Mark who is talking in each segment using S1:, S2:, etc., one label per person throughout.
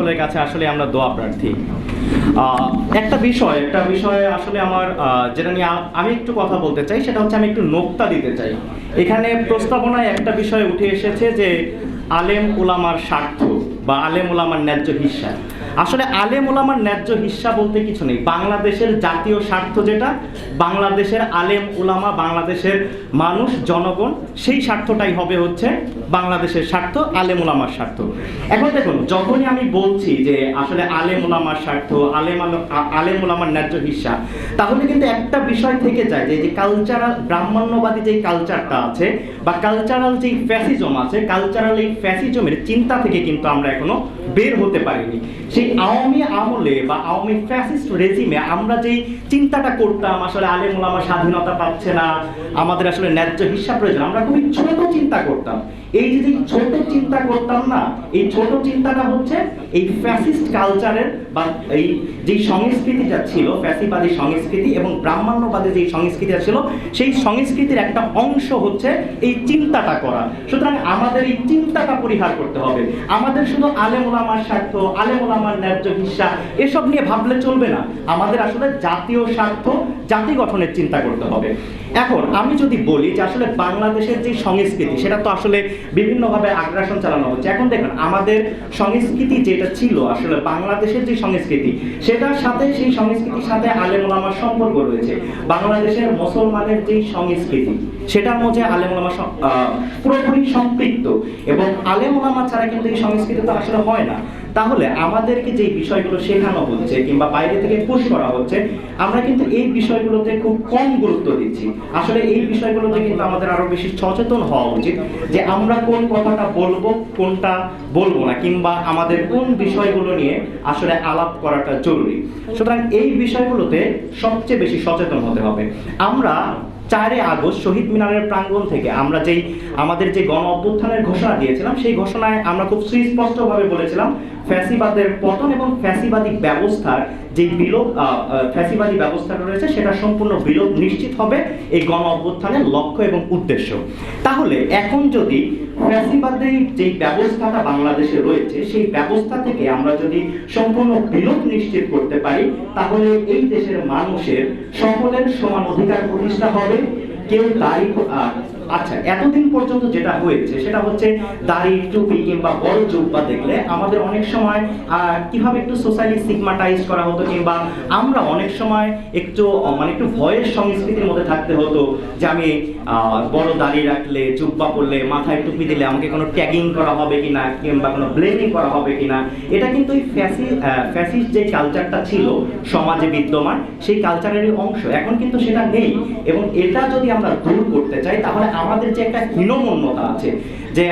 S1: সকলের কাছে আসলে আমরা দোয়া প্রার্থী। একটা বিষয় একটা বিষয় আসলে আমার যেটা নিয়ে আমি একটু কথা বলতে চাই, সেটা হচ্ছে আমি একটু নোক্তা দিতে চাই। এখানে প্রস্তাবনায় একটা বিষয় উঠে এসেছে যে আলেম ওলামার স্বার্থ বা আলেম ওলামার ন্যায্য হিস্সা আসলে আলেম ওলামার ন্যায্য হিস্সা বলতে কিছু নেই। বাংলাদেশের জাতীয় স্বার্থ যেটা, বাংলাদেশের আলেম ওলামা বাংলাদেশের মানুষ, জনগণ, সেই স্বার্থটাই হবে হচ্ছে বাংলাদেশের স্বার্থ, আলেম ওলামার স্বার্থ। এখন দেখুন, যখনই আমি বলছি যে আসলে আলেম ওলামার স্বার্থ, আলেম আলেম ওলামার ন্যায্য হিস্সা তাহলে কিন্তু একটা বিষয় থেকে যায় যে যে কালচারাল ব্রাহ্মণ্যবাদী যে কালচারটা আছে বা কালচারাল যে ফ্যাসিজম আছে কালচারাল এই ফ্যাসিজমের চিন্তা থেকে কিন্তু আমরা এখনও বের হতে পারিনি। সেই আওয়ামী আমলে বা আওয়ামী ফ্যাসিস্ট রেজিমে আমরা যেই চিন্তাটা করতাম, আসলে আলেম ওলামা স্বাধীনতা পাচ্ছে না, আমাদের আসলে ন্যায্য হিসাব প্রয়োজন, আমরা খুবই ছোট চিন্তা করতাম। এই যে যে ছোট চিন্তা করতাম না, এই ছোট চিন্তাটা হচ্ছে এই ফ্যাসিস্ট কালচারের বা এই যে সংস্কৃতিটা ছিল, ফ্যাসিবাদী সংস্কৃতি এবং ব্রাহ্মণ্যবাদী যে সংস্কৃতিটা ছিল, সেই সংস্কৃতির একটা অংশ হচ্ছে এই চিন্তাটা করা। সুতরাং আমাদের এই চিন্তাটা পরিহার করতে হবে। আমাদের শুধু আলেম ওলামার স্বার্থ, আলেম ওলামার ন্যায্য হিসা এসব নিয়ে ভাবলে চলবে না। আমাদের আসলে জাতীয় স্বার্থ, জাতি গঠনের চিন্তা করতে হবে। এখন আমি যদি বলি যে আসলে বাংলাদেশের যে সংস্কৃতি, সেটা তো আসলে বিভিন্নভাবে আগ্রাসন চালানো হচ্ছে। এখন দেখুন আমাদের সংস্কৃতি যেটা ছিল আসলে বাংলাদেশের যে সংস্কৃতি সেটার সাথে সেই সংস্কৃতির সাথে আলেম ওলামার সম্পর্ক রয়েছে। বাংলাদেশের মুসলমানের যে সংস্কৃতি সেটার মধ্যে আলেম ওলামা আহ, পুরোপুরি সম্পৃক্ত। এবং আলেম ওলামা ছাড়া কিন্তু এই সংস্কৃতি তো আসলে হয় না। তাহলে আমাদেরকে যে বিষয়গুলো শেখানো হচ্ছে কিংবা বাইরে থেকে পুশ করা হচ্ছে, আমরা কিন্তু এই বিষয়গুলোতে খুব কম গুরুত্ব দিচ্ছি। আসলে এই বিষয়গুলোতে কিন্তু আমাদের আরও বেশি সচেতন হওয়া উচিত যে আমরা কোন কথাটা বলব, কোনটা বলব না, কিংবা আমাদের কোন বিষয়গুলো নিয়ে আসলে আলাপ করাটা জরুরি। সুতরাং এই বিষয়গুলোতে সবচেয়ে বেশি সচেতন হতে হবে। আমরা চারে আগস্ট শহীদ মিনারের প্রাঙ্গণ থেকে আমরা যেই, আমাদের যে গণ অভ্যুত্থানের ঘোষণা দিয়েছিলাম, সেই ঘোষণায় আমরা খুব সুস্পষ্টভাবে বলেছিলাম ফ্যাসিবাদের পতন এবং ফ্যাসিবাদী ব্যবস্থার যে বিলোপ ফ্যাসিবাদী ব্যবস্থাটা রয়েছে, সেটা সম্পূর্ণ বিলোপ নিশ্চিত হবে এই গণ অভ্যুত্থানের লক্ষ্য এবং উদ্দেশ্য। তাহলে এখন যদি ফ্যাসিবাদের যে ব্যবস্থাটা বাংলাদেশে রয়েছে সেই ব্যবস্থা থেকে আমরা যদি সম্পূর্ণ বিরোধ নিশ্চিত করতে পারি তাহলে এই দেশের মানুষের সকলের সমান অধিকার প্রতিষ্ঠা হবে কেউ আহ, আচ্ছা এতদিন পর্যন্ত যেটা হয়েছে সেটা হচ্ছে দাড়ি, টুপি কিংবা বড় জুব্বা দেখলে আমাদের অনেক সময় কীভাবে একটু সোসাইটি সিগমাটাইজ করা হতো কিংবা আমরা অনেক সময় একটু মানে একটু ভয়ের সংস্কৃতির মধ্যে থাকতে হতো যে আমি বড় দাড়ি রাখলে, জুব্বা পরলে, মাথায় টুপি দিলে আমাকে কোনো ট্যাগিং করা হবে কিনা কিংবা কোনো ব্লেমিং করা হবে কিনা, এটা কিন্তু এই ফ্যাসি ফ্যাসিস্ট যে কালচারটা ছিল, সমাজে বিদ্যমান, সেই কালচারেরই অংশ। এখন কিন্তু সেটা নেই। এবং এটা যদি আমরা দূর করতে চাই, তাহলে আমাদের যে একটা হীনমন্যতা আছে, যে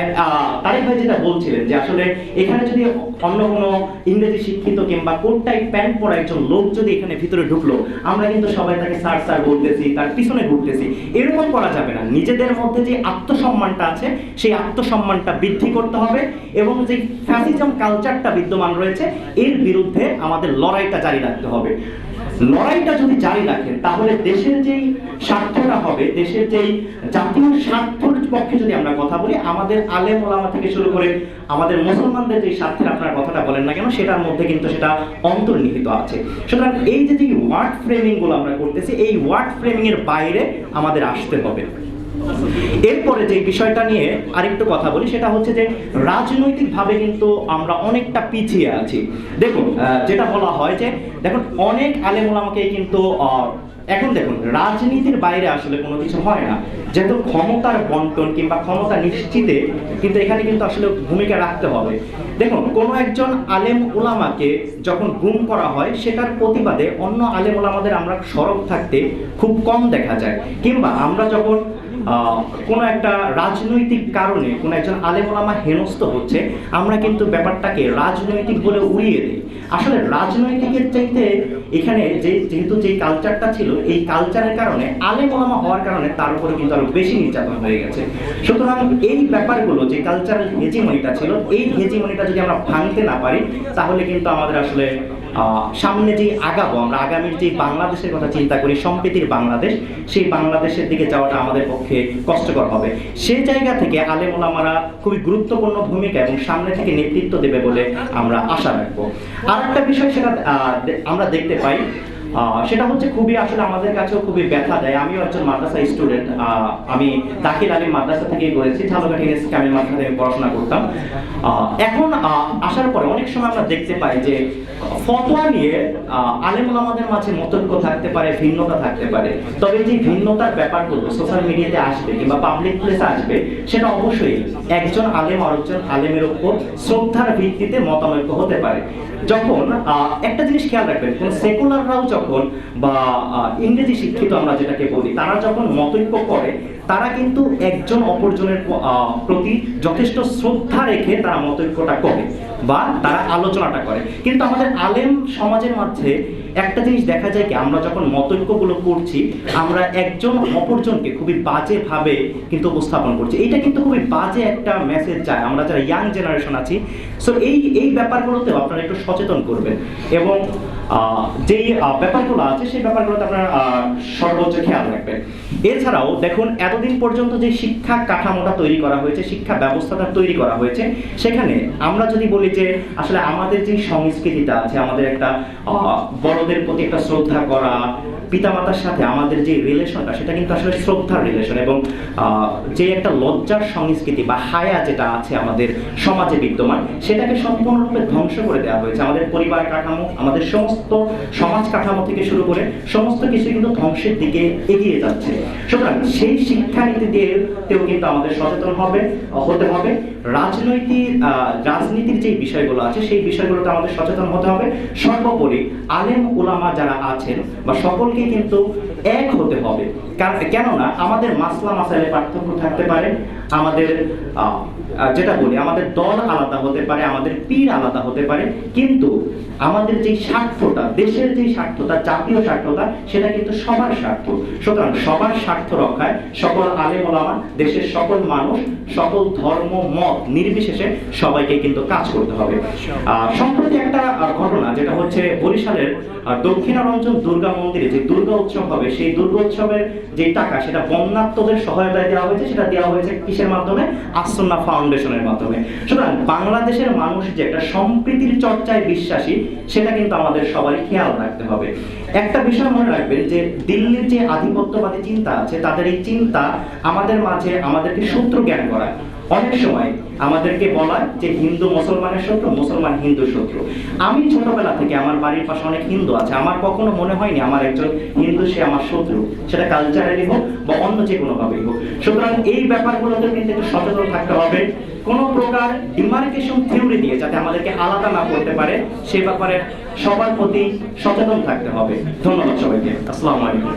S1: তারেক ভাই যেটা বলছিলেন যে আসলে এখানে যদি অন্য কোনো ইংরেজি শিক্ষিত কিংবা কোট টাইপ প্যান্ট পরা একজন লোক যদি এখানে ভিতরে ঢুকলো, আমরা কিন্তু সবাই তাকে স্যার স্যার বলতেছি, তার পিছনে ঘুরতেছি। এরকম করা যাবে না। নিজেদের মধ্যে যে আত্মসম্মানটা আছে, সেই আত্মসম্মানটা বৃদ্ধি করতে হবে এবং যে ফ্যাসিজম কালচারটা বিদ্যমান রয়েছে, এর বিরুদ্ধে আমাদের লড়াইটা জারি রাখতে হবে। লড়াইটা যদি জারি রাখেন, তাহলে দেশের যেই স্বার্থটা হবে, দেশের যেই জাতীয় স্বার্থের পক্ষে যদি আমরা কথা বলি, আমাদের আলেম ওলামা থেকে শুরু করে আমাদের মুসলমানদের যে স্বার্থের আপনার কথাটা বলেন না কেন, সেটার মধ্যে কিন্তু সেটা অন্তর্নিহিত আছে। সুতরাং এই যে যে ওয়ার্ড ফ্রেমিংগুলো আমরা করতেছি, এই ওয়ার্ড ফ্রেমিং এর বাইরে আমাদের আসতে হবে। এরপরে যে বিষয়টা নিয়ে আরেকটু কথা বলি, সেটা হচ্ছে যে রাজনৈতিকভাবে কিন্তু আমরা অনেকটা পিছিয়ে আছি। দেখুন যেটা বলা হয় যে, দেখুন, অনেক আলেমুলামাকেই কিন্তু এখন দেখুন, রাজনীতির বাইরে আসলে কোনো কিছু হয় না। যেহেতু ক্ষমতার বন্টন কিংবা ক্ষমতা নিশ্চিতে কিন্তু এখানে কিন্তু আসলে ভূমিকা রাখতে হবে। দেখুন, কোনো একজন আলেম ওলামাকে যখন গুম করা হয়, সেটার প্রতিবাদে অন্য আলেম ওলামাদের আমরা সরব থাকতে খুব কম দেখা যায়। কিংবা আমরা যখন কোনো একটা রাজনৈতিক কারণে কোনো একজন আলেম ওলামা হেনস্থ হচ্ছে, আমরা কিন্তু ব্যাপারটাকে রাজনৈতিক বলে উড়িয়ে দিই। আসলে রাজনৈতিকের চাইতে এখানে যে, যেহেতু যে কালচারটা ছিল, এই কালচারের কারণে, আলেম ওলামা হওয়ার কারণে তার উপরে কিন্তু আরও বেশি নির্যাতন হয়ে গেছে। সুতরাং এই ব্যাপারগুলো যে কালচারাল হেজিমনিটা ছিল, এই হেজিমনিটা যদি আমরা ভাঙতে না পারি, তাহলে কিন্তু আমাদের আসলে সামনে যে আগাবো, আমরা আগামীর যে বাংলাদেশের কথা চিন্তা করি, সম্প্রীতির বাংলাদেশ, সেই বাংলাদেশের দিকে যাওয়াটা আমাদের পক্ষে কষ্টকর হবে। সেই জায়গা থেকে আলেম ওলামারা খুবই গুরুত্বপূর্ণ ভূমিকা এবং সামনে থেকে নেতৃত্ব দেবে বলে আমরা আশা রাখব। আর একটা বিষয় সেটা আমরা দেখতে পাই সেটা হচ্ছে খুবই আসলে আমাদের কাছেও খুবই ব্যথা দেয়। আমিও একজন মাদ্রাসা স্টুডেন্ট আমি দাখিল আলী মাদ্রাসা থেকেই করেছি ঝালকাঠি কামিল মাদ্রাসায় আমি পড়াশোনা করতাম। এখন আসার পরে অনেক সময় আমরা দেখতে পাই যে ফতোয়া নিয়ে আলেমুল আমাদের মাঝে মতৈক্য থাকতে পারে, ভিন্নতা থাকতে পারে, তবে যে ভিন্নতার ব্যাপারগুলো সোশ্যাল মিডিয়াতে আসবে কিংবা পাবলিক প্লেসে আসবে, সেটা অবশ্যই একজন আলেম আরেকজন আলেমের উপর শ্রদ্ধার ভিত্তিতে হতে পারে। যখন একটা জিনিস খেয়াল রাখবেন, কোন সেকুলাররাও যখন বা ইংরেজি শিক্ষিত আমরা যেটাকে বলি, তারা যখন মতৈক্য করে, তারা কিন্তু একজন অপরজনের প্রতি যথেষ্ট শ্রদ্ধা রেখে তারা মতৈক্যটা করে। বা তারা আলোচনাটা করে। কিন্তু আমাদের আলেম সমাজের মধ্যে একটা জিনিস দেখা যায় কি, আমরা যখন মতৈক্যগুলো করছি আমরা একজন অপরজনকে খুবই বাজেভাবে কিন্তু উপস্থাপন করছি। এটা কিন্তু খুবই বাজে একটা মেসেজ যায় আমরা যারা ইয়াং জেনারেশন আছি সো এই এই ব্যাপারগুলোতেও আপনারা একটু সচেতন করবেন। এবং যেই ব্যাপারগুলো আছে, সেই আপনারা সর্বোচ্চ খেয়াল রাখবেন। এছাড়াও দেখুন, এতদিন পর্যন্ত যে শিক্ষা কাঠামোটা তৈরি করা হয়েছে, শিক্ষা ব্যবস্থাটা তৈরি করা হয়েছে, সেখানে আমরা যদি বলি যে, আসলে আমাদের যে সংস্কৃতিটা আছে, আমাদের একটা বড়দের প্রতি একটা শ্রদ্ধা করা, পিতামাতার সাথে আমাদের যে রিলেশনটা, সেটা কিন্তু আসলে শ্রদ্ধার রিলেশন এবং যে একটা লজ্জার সংস্কৃতি বা হায়া যেটা আছে আমাদের সমাজে বিদ্যমান, সেটাকে সম্পূর্ণরূপে ধ্বংস করে দেওয়া হয়েছে। আমাদের পরিবার কাঠামো, আমাদের সমস্ত সমাজ কাঠামো থেকে শুরু করে সমস্ত কিছু কিন্তু ধ্বংসের দিকে এগিয়ে যাচ্ছে। সুতরাং সেই শিক্ষানীতি দিয়েও কিন্তু আমাদের সচেতন হবে, হতে হবে। রাজনৈতিক রাজনীতির যে বিষয়গুলো আছে, সেই বিষয়গুলোতে আমাদের সচেতন হতে হবে। সর্বোপরি আলেম ওলামা যারা আছেন বা সকলকে কিন্তু এক হতে হবে। কেননা আমাদের মাসলা মাসাইলে পার্থক্য থাকতে পারে, আমাদের যেটা বলি, আমাদের দল আলাদা হতে পারে, আমাদের পীর আলাদা হতে পারে, কিন্তু আমাদের যে স্বার্থটা দেশের যে স্বার্থটা জাতীয় স্বার্থটা সেটা কিন্তু সবার স্বার্থ। সুতরাং সবার স্বার্থ রক্ষায় সকল আলেম ওলামা দেশের সকল মানুষ, সকল ধর্ম, মত নির্বিশেষে সবাইকে কিন্তু কাজ করতে হবে। সম্প্রতি একটা ঘটনা, যেটা হচ্ছে বরিশালের দক্ষিণারঞ্জন দুর্গা মন্দিরে যে দুর্গা উৎসব হবে, সেই দুর্গা উৎসবের যে টাকা, সেটা বন্যাত্মদের সহায়তায় দেওয়া হয়েছে, সেটা দেওয়া হয়েছে কিসের মাধ্যমে? আসন্না ফাউন্ডেশনের মাধ্যমে। সুতরাং বাংলাদেশের মানুষ যে একটা সম্প্রীতির চর্চায় বিশ্বাসী, সেটা কিন্তু আমাদের সবারই খেয়াল রাখতে হবে। একটা বিষয় মনে রাখবেন যে, দিল্লির যে আধিপত্যবাদী চিন্তা আছে, তাদের এই চিন্তা আমাদের মাঝে আমাদেরকে সূত্র জ্ঞান করায়। অনেক সময় আমাদেরকে বলা যে হিন্দু মুসলমানের শত্রু, মুসলমান হিন্দু শত্রু। আমি ছোটবেলা থেকে আমার বাড়ির পাশে অনেক হিন্দু আছে। আমার কখনো মনে হয়নি আমার একজন হিন্দু, সে আমার শত্রু। সেটা কালচারালি হোক বা অন্য যে কোনো ভাবেই হোক। সুতরাং এই ব্যাপারগুলোতে কিন্তু একটু সচেতন থাকতে হবে। কোনো প্রকার ডিমার্কেশন থিওরি দিয়ে যাতে আমাদেরকে আলাদা না করতে পারে, সে ব্যাপারে সবার প্রতি সচেতন থাকতে হবে। ধন্যবাদ সবাইকে। আসসালামু আলাইকুম।